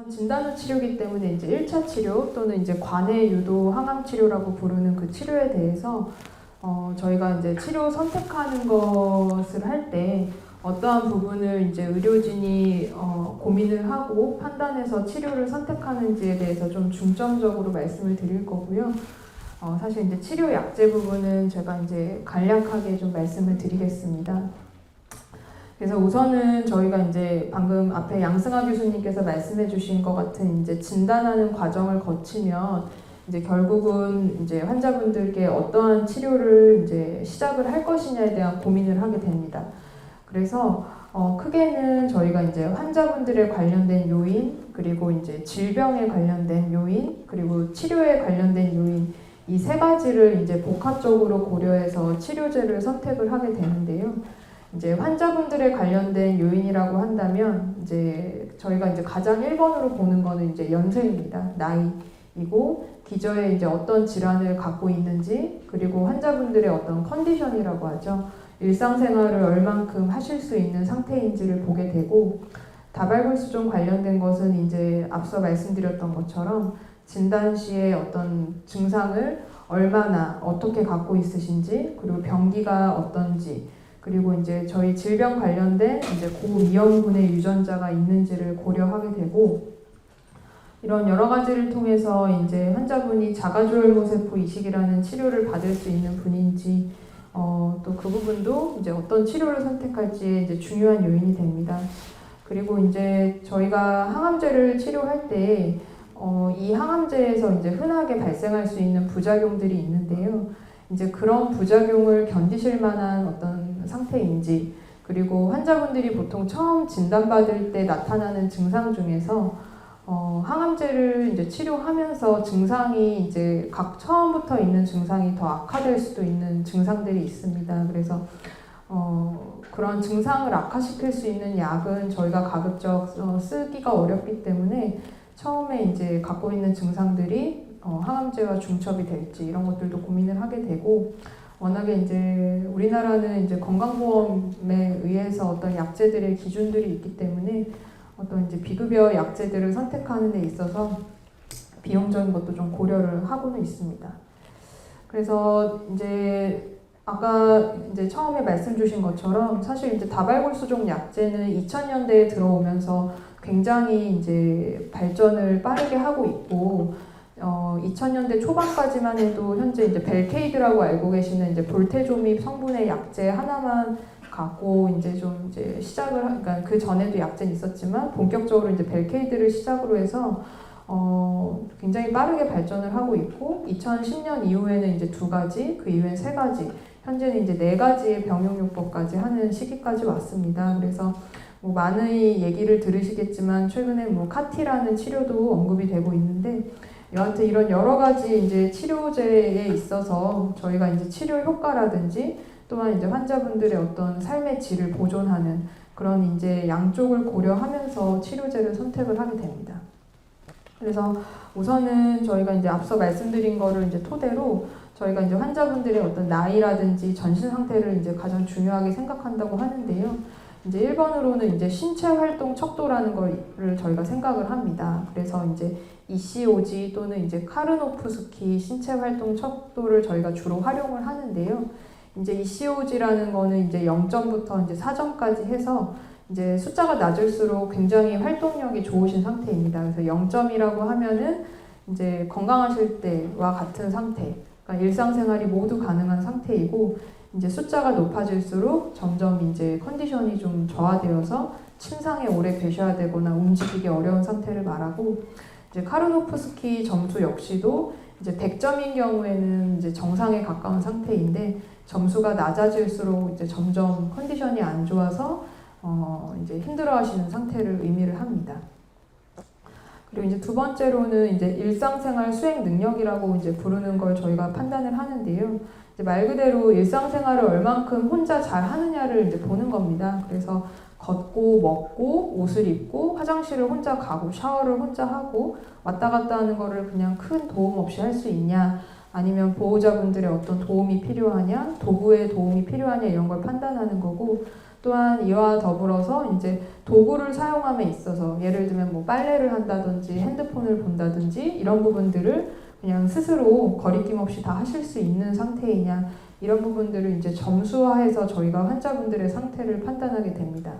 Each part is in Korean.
우선 진단후 치료기 때문에 이제 1차 치료 또는 이제 관해 유도 항암 치료라고 부르는 그 치료에 대해서 어, 저희가 이제 치료 선택하는 것을 할 때 어떠한 부분을 이제 의료진이 어, 고민을 하고 판단해서 치료를 선택하는지에 대해서 좀 중점적으로 말씀을 드릴 거고요. 어, 사실 이제 치료 약제 부분은 제가 이제 간략하게 좀 말씀을 드리겠습니다. 그래서 우선은 저희가 이제 방금 앞에 양승아 교수님께서 말씀해 주신 것 같은 이제 진단하는 과정을 거치면 이제 결국은 이제 환자분들께 어떠한 치료를 이제 시작을 할 것이냐에 대한 고민을 하게 됩니다. 그래서 어, 크게는 저희가 이제 환자분들에 관련된 요인, 그리고 이제 질병에 관련된 요인, 그리고 치료에 관련된 요인, 이 세 가지를 이제 복합적으로 고려해서 치료제를 선택을 하게 되는데요. 이제 환자분들에 관련된 요인이라고 한다면 이제 저희가 이제 가장 1번으로 보는 거는 이제 연세입니다. 나이이고 기저에 이제 어떤 질환을 갖고 있는지 그리고 환자분들의 어떤 컨디션이라고 하죠. 일상생활을 얼만큼 하실 수 있는 상태인지를 보게 되고 다발골수종 관련된 것은 이제 앞서 말씀드렸던 것처럼 진단 시에 어떤 증상을 얼마나 어떻게 갖고 있으신지 그리고 병기가 어떤지 그리고 이제 저희 질병 관련된 이제 고위험군의 유전자가 있는지를 고려하게 되고 이런 여러 가지를 통해서 이제 환자분이 자가조혈모세포 이식이라는 치료를 받을 수 있는 분인지 어, 또 그 부분도 이제 어떤 치료를 선택할지에 이제 중요한 요인이 됩니다. 그리고 이제 저희가 항암제를 치료할 때 어, 이 항암제에서 이제 흔하게 발생할 수 있는 부작용들이 있는데요. 이제 그런 부작용을 견디실 만한 어떤 상태인지 그리고 환자분들이 보통 처음 진단받을 때 나타나는 증상 중에서 어, 항암제를 이제 치료하면서 증상이 이제 각 처음부터 있는 증상이 더 악화될 수도 있는 증상들이 있습니다. 그래서 어, 그런 증상을 악화시킬 수 있는 약은 저희가 가급적 어, 쓰기가 어렵기 때문에 처음에 이제 갖고 있는 증상들이 어, 항암제와 중첩이 될지 이런 것들도 고민을 하게 되고 워낙에 이제 우리나라는 이제 건강보험에 의해서 어떤 약제들의 기준들이 있기 때문에 어떤 이제 비급여 약제들을 선택하는 데 있어서 비용적인 것도 좀 고려를 하고는 있습니다. 그래서 이제 아까 이제 처음에 말씀 주신 것처럼 사실 이제 다발골수종 약제는 2000년대에 들어오면서 굉장히 이제 발전을 빠르게 하고 있고 어, 2000년대 초반까지만 해도 현재 이제 벨케이드라고 알고 계시는 이제 볼테조밉 성분의 약제 하나만 갖고 이제 좀 이제 시작을 하, 그러니까 그 전에도 약제는 있었지만 본격적으로 이제 벨케이드를 시작으로 해서 어, 굉장히 빠르게 발전을 하고 있고 2010년 이후에는 이제 두 가지, 그 이후엔 세 가지, 현재는 이제 네 가지의 병용요법까지 하는 시기까지 왔습니다. 그래서 뭐 많은 얘기를 들으시겠지만 최근에 뭐 카티라는 치료도 언급이 되고 있는데 여하튼 이런 여러 가지 이제 치료제에 있어서 저희가 이제 치료 효과라든지 또한 이제 환자분들의 어떤 삶의 질을 보존하는 그런 이제 양쪽을 고려하면서 치료제를 선택을 하게 됩니다. 그래서 우선은 저희가 이제 앞서 말씀드린 거를 이제 토대로 저희가 이제 환자분들의 어떤 나이라든지 전신 상태를 이제 가장 중요하게 생각한다고 하는데요. 이제 1번으로는 이제 신체 활동 척도라는 거를 저희가 생각을 합니다. 그래서 이제 ECOG 또는 이제 카르노프스키 신체 활동 척도를 저희가 주로 활용을 하는데요. 이제 ECOG라는 거는 이제 0점부터 이제 4점까지 해서 이제 숫자가 낮을수록 굉장히 활동력이 좋으신 상태입니다. 그래서 0점이라고 하면은 이제 건강하실 때와 같은 상태, 그러니까 일상생활이 모두 가능한 상태이고 이제 숫자가 높아질수록 점점 이제 컨디션이 좀 저하되어서 침상에 오래 계셔야 되거나 움직이기 어려운 상태를 말하고 이제 카르노프스키 점수 역시도 이제 100점인 경우에는 이제 정상에 가까운 상태인데 점수가 낮아질수록 이제 점점 컨디션이 안 좋아서 어 이제 힘들어하시는 상태를 의미를 합니다. 그리고 이제 두 번째로는 이제 일상생활 수행 능력이라고 이제 부르는 걸 저희가 판단을 하는데요. 말 그대로 일상생활을 얼만큼 혼자 잘 하느냐를 이제 보는 겁니다. 그래서 걷고 먹고 옷을 입고 화장실을 혼자 가고 샤워를 혼자 하고 왔다 갔다 하는 거를 그냥 큰 도움 없이 할 수 있냐? 아니면 보호자분들의 어떤 도움이 필요하냐? 도구의 도움이 필요하냐? 이런 걸 판단하는 거고 또한 이와 더불어서 이제 도구를 사용함에 있어서 예를 들면 뭐 빨래를 한다든지 핸드폰을 본다든지 이런 부분들을 그냥 스스로 거리낌 없이 다 하실 수 있는 상태이냐 이런 부분들을 이제 점수화해서 저희가 환자분들의 상태를 판단하게 됩니다.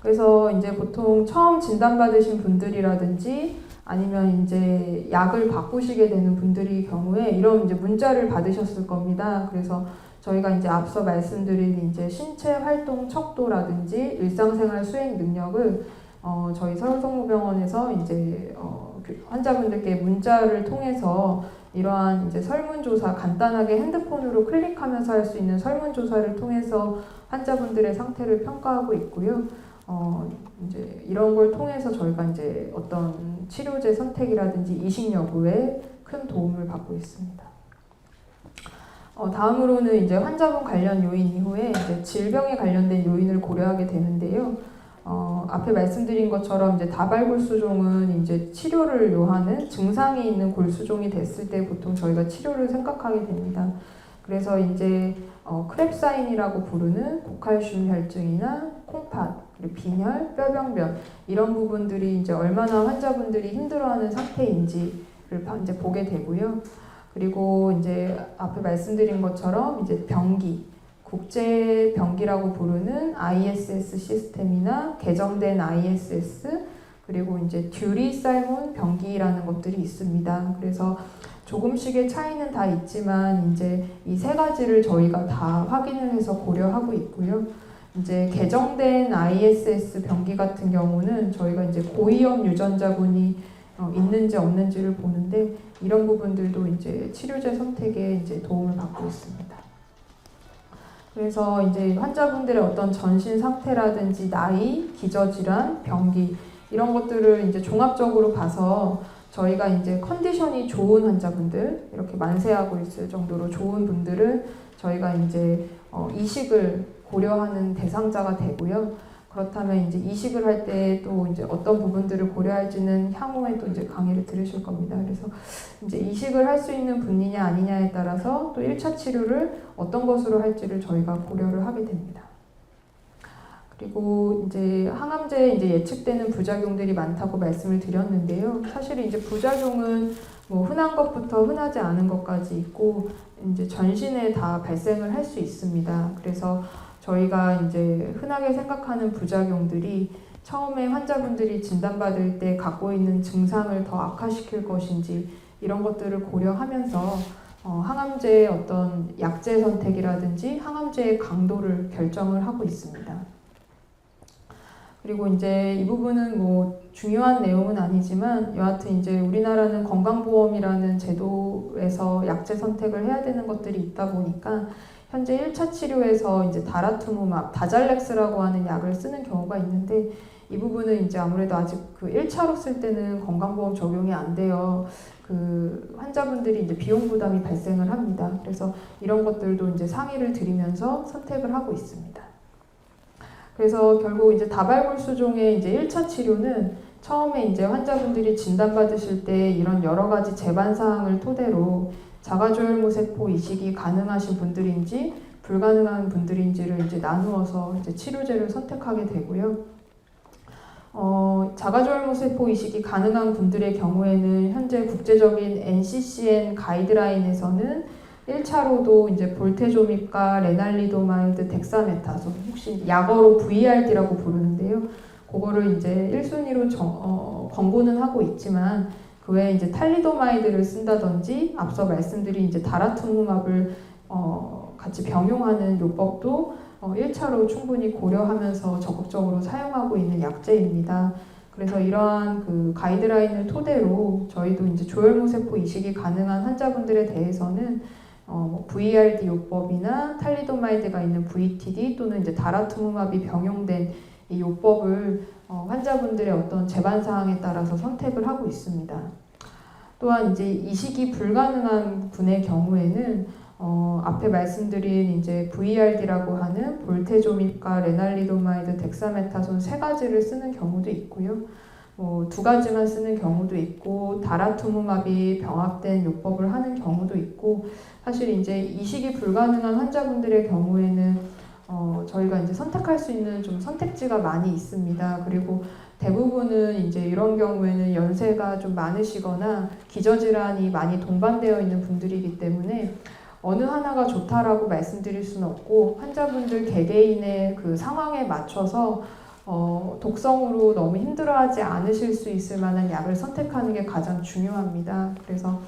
그래서 이제 보통 처음 진단받으신 분들이라든지 아니면 이제 약을 바꾸시게 되는 분들이 경우에 이런 이제 문자를 받으셨을 겁니다. 그래서 저희가 이제 앞서 말씀드린 이제 신체 활동 척도라든지 일상생활 수행 능력을 어, 저희 서울성모병원에서 이제 어, 그 환자분들께 문자를 통해서 이러한 이제 설문조사 간단하게 핸드폰으로 클릭하면서 할 수 있는 설문조사를 통해서 환자분들의 상태를 평가하고 있고요. 어, 이제 이런 걸 통해서 저희가 이제 어떤 치료제 선택이라든지 이식 여부에 큰 도움을 받고 있습니다. 어, 다음으로는 이제 환자분 관련 요인 이후에 이제 질병에 관련된 요인을 고려하게 되는데요. 어, 앞에 말씀드린 것처럼 이제 다발골수종은 이제 치료를 요하는 증상이 있는 골수종이 됐을 때 보통 저희가 치료를 생각하게 됩니다. 그래서 이제 어, 크랩사인이라고 부르는 고칼슘 혈증이나 콩팥, 그리고 빈혈, 뼈병변 이런 부분들이 이제 얼마나 환자분들이 힘들어하는 상태인지를 봐- 이제 보게 되고요. 그리고 이제 앞에 말씀드린 것처럼 이제 병기, 국제 병기라고 부르는 ISS 시스템이나 개정된 ISS 그리고 이제 듀리 살몬 병기라는 것들이 있습니다. 그래서 조금씩의 차이는 다 있지만 이제 이 세 가지를 저희가 다 확인을 해서 고려하고 있고요. 이제 개정된 ISS 병기 같은 경우는 저희가 이제 고위험 유전자군이 어, 있는지 없는지를 보는데 이런 부분들도 이제 치료제 선택에 이제 도움을 받고 있습니다. 그래서 이제 환자분들의 어떤 전신 상태라든지 나이, 기저질환, 병기 이런 것들을 이제 종합적으로 봐서 저희가 이제 컨디션이 좋은 환자분들 이렇게 만세하고 있을 정도로 좋은 분들은 저희가 이제 어, 이식을 고려하는 대상자가 되고요. 그렇다면 이제 이식을 할 때 또 이제 어떤 부분들을 고려할지는 향후에 또 이제 강의를 들으실 겁니다. 그래서 이제 이식을 할 수 있는 분이냐 아니냐에 따라서 또 1차 치료를 어떤 것으로 할지를 저희가 고려를 하게 됩니다. 그리고 이제 항암제에 이제 예측되는 부작용들이 많다고 말씀을 드렸는데요. 사실 이제 부작용은 뭐 흔한 것부터 흔하지 않은 것까지 있고 이제 전신에 다 발생을 할 수 있습니다. 그래서 저희가 이제 흔하게 생각하는 부작용들이 처음에 환자분들이 진단받을 때 갖고 있는 증상을 더 악화시킬 것인지 이런 것들을 고려하면서 어, 항암제의 어떤 약제 선택이라든지 항암제의 강도를 결정을 하고 있습니다. 그리고 이제 이 부분은 뭐 중요한 내용은 아니지만 여하튼 이제 우리나라는 건강보험이라는 제도에서 약제 선택을 해야 되는 것들이 있다 보니까 현재 1차 치료에서 이제 다라투무맙, 다잘렉스라고 하는 약을 쓰는 경우가 있는데 이 부분은 이제 아무래도 아직 그 1차로 쓸 때는 건강보험 적용이 안 돼요. 그 환자분들이 이제 비용 부담이 발생을 합니다. 그래서 이런 것들도 이제 상의를 드리면서 선택을 하고 있습니다. 그래서 결국 이제 다발골수종의 이제 1차 치료는 처음에 이제 환자분들이 진단받으실 때 이런 여러 가지 재반 사항을 토대로 자가조혈모세포 이식이 가능하신 분들인지 불가능한 분들인지를 이제 나누어서 이제 치료제를 선택하게 되고요. 어, 자가조혈모세포 이식이 가능한 분들의 경우에는 현재 국제적인 NCCN 가이드라인에서는 1차로도 이제 볼테조믹과 레날리도마이드, 덱사메타손 혹시 약어로 VRD라고 부르는데요. 그거를 이제 1순위로 정, 어, 권고는 하고 있지만 그 외에 이제 탈리도마이드를 쓴다든지 앞서 말씀드린 이제 다라투무맙을 어, 같이 병용하는 요법도 어, 1차로 충분히 고려하면서 적극적으로 사용하고 있는 약제입니다. 그래서 이러한 그 가이드라인을 토대로 저희도 이제 조혈모세포 이식이 가능한 환자분들에 대해서는 어, 뭐 VRD 요법이나 탈리도마이드가 있는 VTD 또는 이제 다라투무맙이 병용된 이 요법을 어, 환자분들의 어떤 재반 사항에 따라서 선택을 하고 있습니다. 또한 이제 이식이 불가능한 분의 경우에는 어, 앞에 말씀드린 이제 VRD라고 하는 볼테조믹과 레날리도마이드, 덱사메타손 세 가지를 쓰는 경우도 있고요. 뭐 두 가지만 쓰는 경우도 있고 다라투무맙이 병합된 요법을 하는 경우도 있고 사실 이제 이식이 불가능한 환자분들의 경우에는 어, 저희가 이제 선택할 수 있는 좀 선택지가 많이 있습니다. 그리고 대부분은 이제 이런 경우에는 연세가 좀 많으시거나 기저질환이 많이 동반되어 있는 분들이기 때문에 어느 하나가 좋다라고 말씀드릴 수는 없고 환자분들 개개인의 그 상황에 맞춰서 어, 독성으로 너무 힘들어하지 않으실 수 있을 만한 약을 선택하는 게 가장 중요합니다. 그래서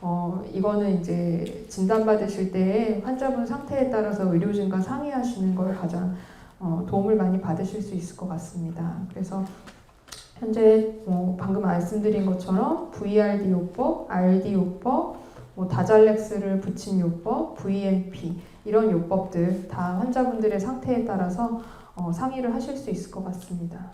어, 이거는 이제 진단받으실 때 환자분 상태에 따라서 의료진과 상의하시는 걸 가장 어, 도움을 많이 받으실 수 있을 것 같습니다. 그래서 현재 뭐 방금 말씀드린 것처럼 VRD 요법, RD 요법, 뭐 다잘렉스를 붙인 요법, VMP 이런 요법들 다 환자분들의 상태에 따라서 어, 상의를 하실 수 있을 것 같습니다.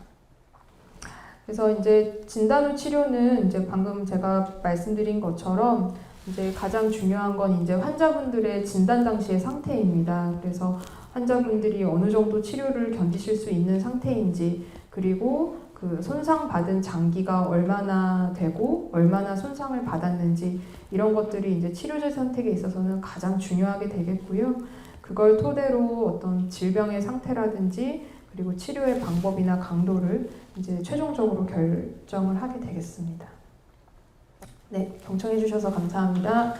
그래서 이제 진단 후 치료는 이제 방금 제가 말씀드린 것처럼 이제 가장 중요한 건 이제 환자분들의 진단 당시의 상태입니다. 그래서 환자분들이 어느 정도 치료를 견디실 수 있는 상태인지 그리고 그 손상 받은 장기가 얼마나 되고 얼마나 손상을 받았는지 이런 것들이 이제 치료제 선택에 있어서는 가장 중요하게 되겠고요. 그걸 토대로 어떤 질병의 상태라든지 그리고 치료의 방법이나 강도를 이제 최종적으로 결정을 하게 되겠습니다. 네, 경청해 주셔서 감사합니다.